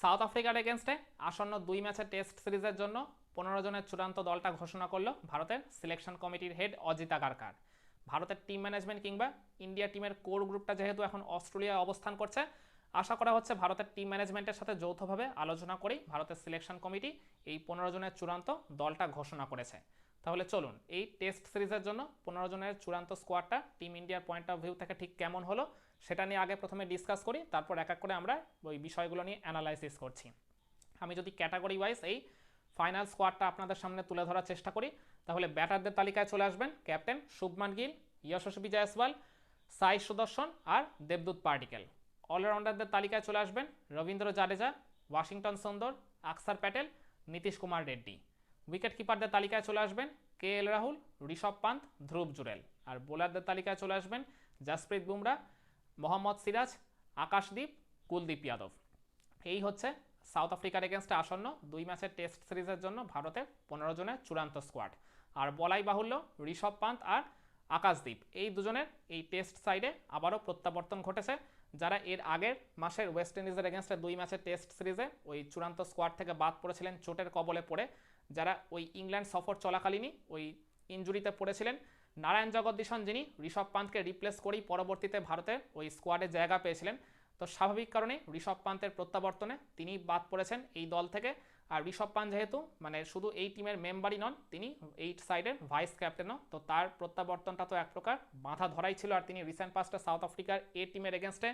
South আফ্রিকার এগেনস্টে আসন্ন দুই ম্যাচের টেস্ট সিরিজের জন্য পনেরো জনের চূড়ান্ত দলটা ঘোষণা করল ভারতের সিলেকশন কমিটির হেড অজিত আগারকার ভারতের টিম ম্যানেজমেন্ট কিংবা ইন্ডিয়া টিমের কোর গ্রুপটা যেহেতু এখন অস্ট্রেলিয়ায় অবস্থান করছে, আশা করা হচ্ছে ভারতের টিম ম্যানেজমেন্টের সাথে যৌথভাবে আলোচনা করেই ভারতের সিলেকশন কমিটি এই পনেরো জনের চূড়ান্ত দলটা ঘোষণা করেছে। তাহলে চলুন, এই টেস্ট সিরিজের জন্য পনেরো জনের চূড়ান্ত স্কোয়াডটা টিম ইন্ডিয়ার পয়েন্ট অফ ভিউ থেকে ঠিক কেমন হলো, সেটা নিয়ে আগে প্রথমে ডিসকাস করি, তারপর এক এক করে আমরা ওই বিষয়গুলো নিয়ে অ্যানালাইসিস করছি। আমি যদি ক্যাটাগরি ওয়াইজ এই ফাইনাল স্কোয়াডটা আপনাদের সামনে তুলে ধরার চেষ্টা করি, তাহলে ব্যাটারদের তালিকায় চলে আসবেন ক্যাপ্টেন শুভমান গিল যশস্বী জয়সওয়াল সাই সুদর্শন আর দেবদূত পার্টিকেল অলরাউন্ডারদের তালিকায় চলে আসবেন রবীন্দ্র জাডেজা ওয়াশিংটন সুন্দর আকসার প্যাটেল নীতিশ কুমার রেড্ডি উইকেট কিপারদের তালিকায় চলে আসবেন কে এল রাহুল, ঋষভ পান্ত, ধ্রুব জুরেল। আর বোলারদের তালিকায় চলে আসবেন জাসপ্রীত বুমরা, মোহাম্মদ সিরাজ, আকাশদীপ, কুলদীপ যাদব। এই হচ্ছে সাউথ আফ্রিকার এগেনস্টে আসন্ন দুই ম্যাচের টেস্ট সিরিজের জন্য ভারতের পনেরো জনের চূড়ান্ত স্কোয়াড আর বলাই বাহুল্য ঋষভ পান্ত আর আকাশদীপ। এই দুজনের এই টেস্ট সাইডে আবারও প্রত্যাবর্তন ঘটেছে যারা এর আগের মাসের ওয়েস্ট ইন্ডিজের এগেনস্টে দুই ম্যাচের টেস্ট সিরিজে ওই চূড়ান্ত স্কোয়াড থেকে বাদ পড়েছিলেন, চোটের কবলে পড়ে যারা ওই ইংল্যান্ড সফর চলাকালীনই ওই ইঞ্জুরিতে পড়েছিলেন। নারায়ণ জগদ্দীশন যিনি, ঋষভ পান্তকে রিপ্লেস করেই পরবর্তীতে ভারতে ওই স্কোয়াডে জায়গা পেয়েছিলেন। তো স্বাভাবিক কারণে ঋষভ পান্তের প্রত্যাবর্তনে তিনি বাদ পড়েছেন এই দল থেকে। আর ঋষভ পান্ত যেহেতু মানে শুধু এই টিমের মেম্বারই নন, তিনি এই সাইডের ভাইস ক্যাপ্টেনও। তো তার প্রত্যাবর্তনটা তো এক প্রকার বাঁধা ধরাই ছিল। আর তিনি রিসেন্ট পাস্টে সাউথ আফ্রিকার এ টিমের এগেনস্টে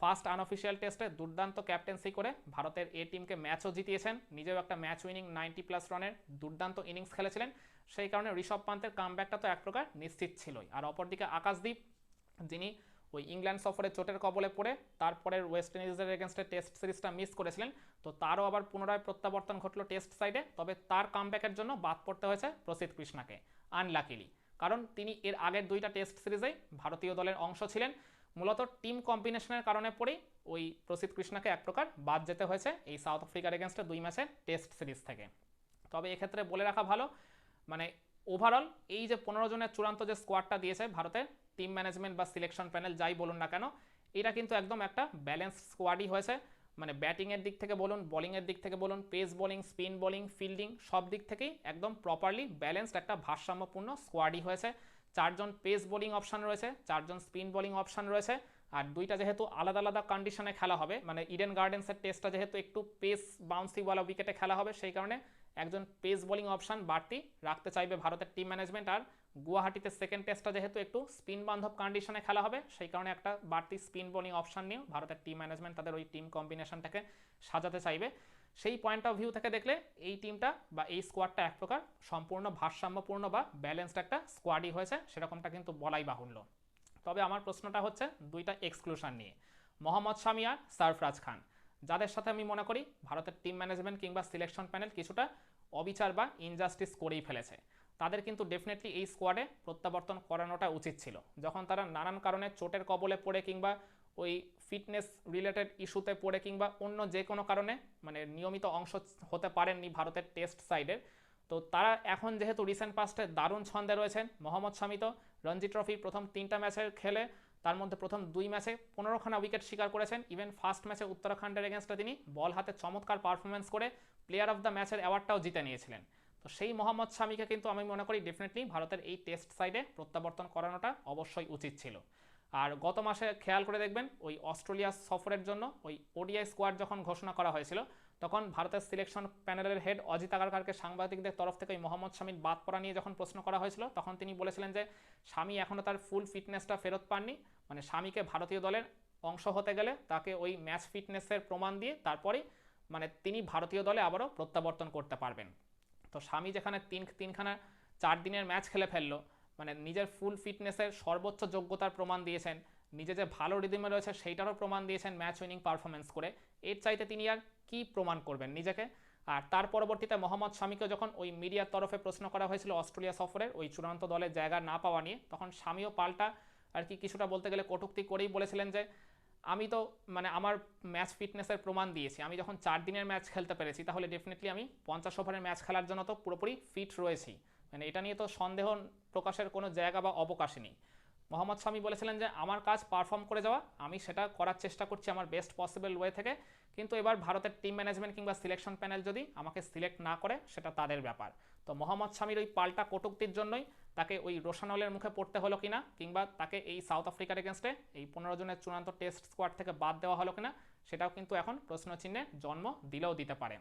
ফার্স্ট আনঅফিসিয়াল টেস্টে দুর্দান্ত ক্যাপ্টেন্সি করে ভারতের এ টিমকে ম্যাচও জিতিয়েছেন। নিজেও একটা ম্যাচ উইনিং নাইনটি প্লাস রানের দুর্দান্ত ইনিংস খেলেছিলেন। সেই কারণে ঋষভ পান্তের কামব্যাকটা তো এক প্রকার নিশ্চিত ছিলই। আর অপরদিকে আকাশদীপ, যিনি ওই ইংল্যান্ড সফরে চোটের কবলে পড়ে তারপরে ওয়েস্ট ইন্ডিজের এগেনস্টে টেস্ট সিরিজটা মিস করেছিলেন। তো তারও আবার পুনরায় প্রত্যাবর্তন ঘটলো টেস্ট সাইডে তবে তার কামব্যাকের জন্য বাদ পড়তে হয়েছে প্রসিদ্ধ কৃষ্ণাকে আনলাকিলি কারণ তিনি এর আগের দুইটা টেস্ট সিরিজেই ভারতীয় দলের অংশ ছিলেন। মূলত টিম কম্বিনেশনের কারণে পরেই ওই প্রসিদ্ধ কৃষ্ণাকে এক প্রকার বাদ যেতে হয়েছে এই সাউথ আফ্রিকার এগেনস্টে দুই ম্যাচের টেস্ট সিরিজ থেকে। তবে এক্ষেত্রে বলে রাখা ভালো মানে ওভারঅল এই যে পনেরো জনের চূড়ান্ত যে স্কোয়াডটা দিয়েছে ভারতের টিম ম্যানেজমেন্ট বা সিলেকশন প্যানেল যাই বলুন না কেন এটা কিন্তু একদম একটা ব্যালেন্স স্কোয়াডই হয়েছে। মানে ব্যাটিংয়ের দিক থেকে বলুন বোলিংয়ের দিক থেকে বলুন pace bowling spin bowling fielding সব দিক থেকেই একদম প্রপারলি ব্যালেন্সড একটা ভারসাম্যপূর্ণ স্কোয়াডই হয়েছে। চারজন পেস বোলিং অপশান রয়েছে, চারজন স্পিন বোলিং অপশান রয়েছে। আর দুইটা যেহেতু আলাদা আলাদা কন্ডিশনে খেলা হবে মানে ইডেন গার্ডেন্সের টেস্টটা যেহেতু একটু পেস বাউন্সিওয়ালা উইকেটে খেলা হবে, সেই কারণে একজন পেস বোলিং অপশান বাড়তি রাখতে চাইবে ভারতের টিম ম্যানেজমেন্ট আর গুয়াহাটিতে সেকেন্ড টেস্টটা যেহেতু একটু স্পিন বান্ধব কন্ডিশনে খেলা হবে, সেই কারণে একটা বাড়তি স্পিন বোলিং অপশান নিয়েও ভারতের টিম ম্যানেজমেন্ট তাদের ওই টিম কম্বিনেশনটাকে সাজাতে চাইবে। সেই পয়েন্ট অফ ভিউ থেকে দেখলে এই টিমটা বা এই স্কোয়াডটা এক প্রকার সম্পূর্ণ ভারসাম্যপূর্ণ বা ব্যালেন্সড একটা স্কোয়াডই হয়েছে, সেরকমটা কিন্তু বলাই বাহুল্য। তবে আমার প্রশ্নটা হচ্ছে দুইটা এক্সক্লুশন নিয়ে। মোহাম্মদ শামি আর সারফরাজ খান। যাদের সাথে আমি মনে করি ভারতের টিম ম্যানেজমেন্ট কিংবা সিলেকশন প্যানেল কিছুটা অবিচার বা ইনজাস্টিস করেই ফেলেছে। তাদের কিন্তু ডেফিনেটলি এই স্কোয়াডে প্রত্যাবর্তন করানোটা উচিত ছিল। যখন তারা নানান কারণে চোটের কবলে পড়ে কিংবা ওই ফিটনেস রিলেটেড ইস্যুতে পড়ে কিংবা অন্য যে কোনো কারণে মানে নিয়মিত অংশ হতে পারেননি ভারতের টেস্ট সাইডের তো তারা এখন যেহেতু রিসেন্ট পাস্টে দারুণ ছন্দে রয়েছেন, মোহাম্মদ শামি তো রঞ্জি ট্রফি প্রথম তিনটা ম্যাচে খেলে, তার মধ্যে প্রথম দুই ম্যাচে পনেরোখানা উইকেট স্বীকার করেছেন। ইভেন ফার্স্ট ম্যাচে উত্তরাখণ্ডের এগেনস্টে তিনি বল হাতে চমৎকার পারফরমেন্স করে প্লেয়ার অফ দ্য ম্যাচের অ্যাওয়ার্ডটাও জিতে নিয়েছিলেন। তো সেই মোহাম্মদ শামীকে কিন্তু আমি মনে করি ডেফিনেটলি ভারতের এই টেস্ট সাইডে প্রত্যাবর্তন করানোটা অবশ্যই উচিত ছিল। আর গত মাসে খেয়াল করে দেখবেন ওই অস্ট্রেলিয়া সফরের জন্য ওই ওডিআই স্কোয়াড যখন ঘোষণা করা হয়েছিল, তখন ভারতের সিলেকশন প্যানেলের হেড অজিত আগারকারকে সাংবাদিকদের তরফ থেকে ওই মোহাম্মদ শামীর বাদ পড়া নিয়ে যখন প্রশ্ন করা হয়েছিল, তখন তিনি বলেছিলেন যে স্বামী এখনও তার ফুল ফিটনেসটা ফেরত পাননি। মানে স্বামীকে ভারতীয় দলের অংশ হতে গেলে তাকে ওই ম্যাচ ফিটনেসের প্রমাণ দিয়ে তারপরেই মানে তিনি ভারতীয় দলে আবারও প্রত্যাবর্তন করতে পারবেন। তো স্বামী যেখানে তিন, তিনখানা চার দিনের ম্যাচ খেলে ফেলল মানে নিজের ফুল ফিটনেসের সর্বোচ্চ যোগ্যতার প্রমাণ দিয়েছেন। নিজে যে ভালো রিদিমে রয়েছে সেইটারও প্রমাণ দিয়েছেন ম্যাচ উইনিং পারফরমেন্স করে। এর চাইতে তিনি আর কি প্রমাণ করবেন নিজেকে? আর তার পরবর্তীতে মোহাম্মদ স্বামীকে যখন ওই মিডিয়ার তরফে প্রশ্ন করা হয়েছিল অস্ট্রেলিয়া সফরের, ওই চূড়ান্ত দলের জায়গা না পাওয়া নিয়ে, তখন স্বামীও পাল্টা আর কি কিছুটা বলতে গেলে কটুক্তি করেই বলেছিলেন যে, আমি তো মানে আমার ম্যাচ ফিটনেসের প্রমাণ দিয়েছি। আমি যখন চার দিনের ম্যাচ খেলতে পেরেছি, তাহলে ডেফিনেটলি আমি পঞ্চাশ ওভারের ম্যাচ খেলার জন্য তো পুরোপুরি ফিট রয়েছি। মানে এটা নিয়ে তো সন্দেহ প্রকাশের কোনো জায়গা বা অবকাশই নেই। মোহাম্মদ স্বামী বলেছিলেন যে, আমার কাজ পারফর্ম করে যাওয়া, আমি সেটা করার চেষ্টা করছি আমার বেস্ট পসিবল ওয়ে থেকে। কিন্তু এবার ভারতের টিম ম্যানেজমেন্ট কিংবা সিলেকশন প্যানেল যদি আমাকে সিলেক্ট না করে, সেটা তাদের ব্যাপার। তো মোহাম্মদ স্বামীর ওই পাল্টা কটুক্তির জন্যই তাকে ওই রোশানলের মুখে পড়তে হলো কিনা, কিংবা তাকে এই সাউথ আফ্রিকার এগেনস্টে এই পনেরো জনের চূড়ান্ত টেস্ট স্কোয়াড থেকে বাদ দেওয়া হলো কিনা, সেটাও কিন্তু এখন প্রশ্নচিহ্নে জন্ম দিলেও দিতে পারে।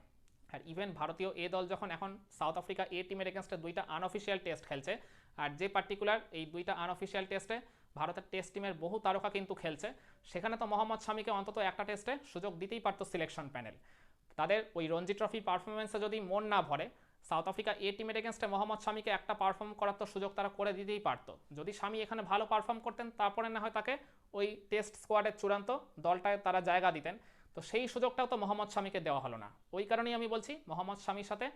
আর ইভেন ভারতীয় এ দল যখন এখন সাউথ আফ্রিকা এ টিমের এগেনস্টে দুইটা আনঅফিসিয়াল টেস্ট খেলছে, আর যে পার্টিকুলার এই দুইটা আনঅফিসিয়াল টেস্টে ভারতের টেস্ট টিমের বহু তারকা কিন্তু খেলছে, সেখানে তো মোহাম্মদ শামিকে অন্তত একটা টেস্টে সুযোগ দিতেই পারতো সিলেকশন প্যানেল তাদের ওই রঞ্জি ট্রফি পারফরমেন্সে যদি মন না ভরে সাউথ আফ্রিকা এ টিমের এগেনস্টে মোহাম্মদ শামিকে একটা পারফর্ম করার তো সুযোগ তারা করে দিতেই পারতো। যদি স্বামী এখানে ভালো পারফর্ম করতেন, তারপরে না হয় তাকে ওই টেস্ট স্কোয়াডের চূড়ান্ত দলটায় তারা জায়গা দিতেন। তো সেই সুযোগটাও তো মোহাম্মদ স্বামীকে দেওয়া হলো না। ওই কারণেই আমি বলছি, মোহাম্মদ শামির সাথে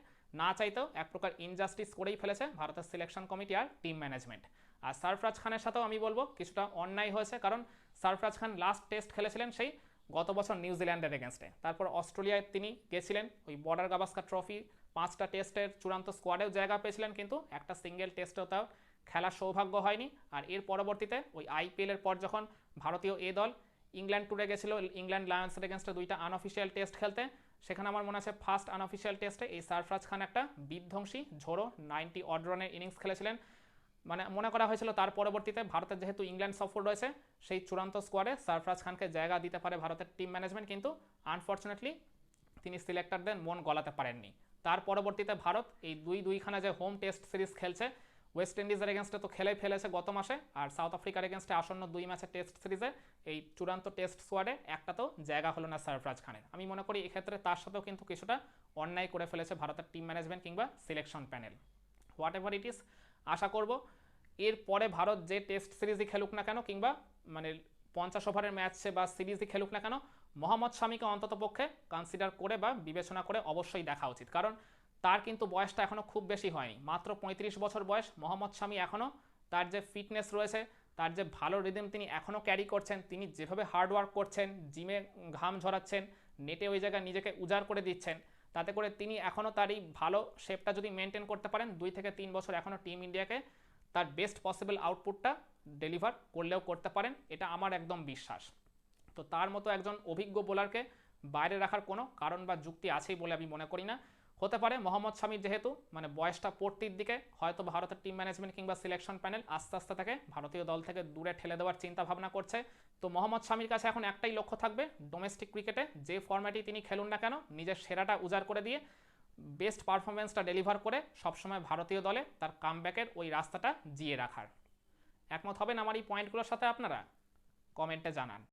না চাইতেও এক প্রকার ইনজাস্টিস করেই ফেলেছে ভারতের সিলেকশন কমিটি আর টিম ম্যানেজমেন্ট আর সারফরাজ খানের সাথেও আমি বলব, কিছুটা অন্যায় হয়েছে কারণ সারফরাজ খান লাস্ট টেস্ট খেলেছিলেন সেই গত বছর নিউজিল্যান্ডের এগেনস্টে তারপর অস্ট্রেলিয়ায় তিনি গেছিলেন, ওই বর্ডার গাভাস্কার ট্রফি পাঁচটা টেস্টের চূড়ান্ত স্কোয়াডেও জায়গা পেয়েছিলেন কিন্তু একটা সিঙ্গেল টেস্টেও তাও খেলার সৌভাগ্য হয়নি। আর এর পরবর্তীতে ওই আইপিএলের পর যখন ভারতীয় এ দল ইংল্যান্ড ট্যুরে গেছিল, ইংল্যান্ড লায়ন্সের এগেনস্টে দুইটা আনঅফিসিয়াল টেস্ট খেলতে। সেখানে আমার মনে আছে ফার্স্ট আনঅফিসিয়াল টেস্টে এই সারফরাজ খান একটা বিধ্বংসী ঝোড়ো নাইনটি অড রানের ইনিংস খেলেছিলেন। মানে মনে করা হয়েছিল তার পরবর্তীতে ভারতের যেহেতু ইংল্যান্ড সফর রয়েছে, সেই চূড়ান্ত স্কোয়াডে সারফরাজ খানকে জায়গা দিতে পারে ভারতের টিম ম্যানেজমেন্ট কিন্তু আনফর্চুনেটলি তিনি সিলেক্টরদের মন গলাতে পারেননি। তার পরবর্তীতে ভারত এই দুই দুইখানা যে হোম টেস্ট সিরিজ খেলছে ওয়েস্ট ইন্ডিজের এগেনস্টে তো খেলেই ফেলেছে গত মাসে, আর সাউথ আফ্রিকার এগেনস্টে আসন্ন দুই ম্যাচের টেস্ট সিরিজে এই চূড়ান্ত টেস্ট স্কোয়াডে একটা তো জায়গা হলো না সারফরাজ খানের আমি মনে করি এক্ষেত্রে তার সাথেও কিন্তু কিছুটা অন্যায় করে ফেলেছে ভারতের টিম ম্যানেজমেন্ট কিংবা selection panel whatever it is আশা করব এরপরে ভারত যে টেস্ট সিরিজই খেলুক না কেন কিংবা মানে পঞ্চাশ ওভারের ম্যাচে বা সিরিজই খেলুক না কেন, মোহাম্মদ শামিকে অন্তত পক্ষে কনসিডার করে বা বিবেচনা করে অবশ্যই দেখা উচিত। কারণ তার কিন্তু বয়সটা এখনও খুব বেশি হয়নি। মাত্র পঁয়ত্রিশ বছর বয়স। মোহাম্মদ শামি এখনও তার যে ফিটনেস রয়েছে, তার যে ভালো রিদম তিনি এখনও ক্যারি করছেন, তিনি যেভাবে হার্ডওয়ার্ক করছেন জিমে ঘাম ঝরাচ্ছেন নেটে ওই জায়গায় নিজেকে উজাড় করে দিচ্ছেন, তাতে করে তিনি এখনও তার এই ভালো শেপটা যদি মেনটেন করতে পারেন, দুই থেকে তিন বছর এখনও টিম ইন্ডিয়াকে তার বেস্ট পসিবল আউটপুটটা ডেলিভার করলেও করতে পারেন, এটা আমার একদম বিশ্বাস। তো তার মতো একজন অভিজ্ঞ বোলারকে বাইরে রাখার কোনো কারণ বা যুক্তি আছেই বলে আমি মনে করি না। হতে পারে। মোহাম্মদ শামির যেহেতু মানে বয়সটা পড়তির দিকে, হয়তো ভারতের টিম ম্যানেজমেন্ট কিংবা সিলেকশন প্যানেল আস্তে আস্তে তাকে ভারতীয় দল থেকে দূরে ঠেলে দেওয়ার চিন্তা ভাবনা করছে। তো মোহাম্মদ শামির কাছে এখন একটাই লক্ষ্য থাকবে ডোমেস্টিক ক্রিকেটে যে ফর্ম্যাটেই তিনি খেলুন না কেন, নিজের সেরাটা উজাড় করে দিয়ে বেস্ট পারফরমেন্সটা ডেলিভার করে সবসময় ভারতীয় দলে তার কামব্যাকের ওই রাস্তাটা জিয়ে রাখার। একমত হবেন আমার এই পয়েন্টগুলোর সাথে আপনারা? কমেন্টে জানান।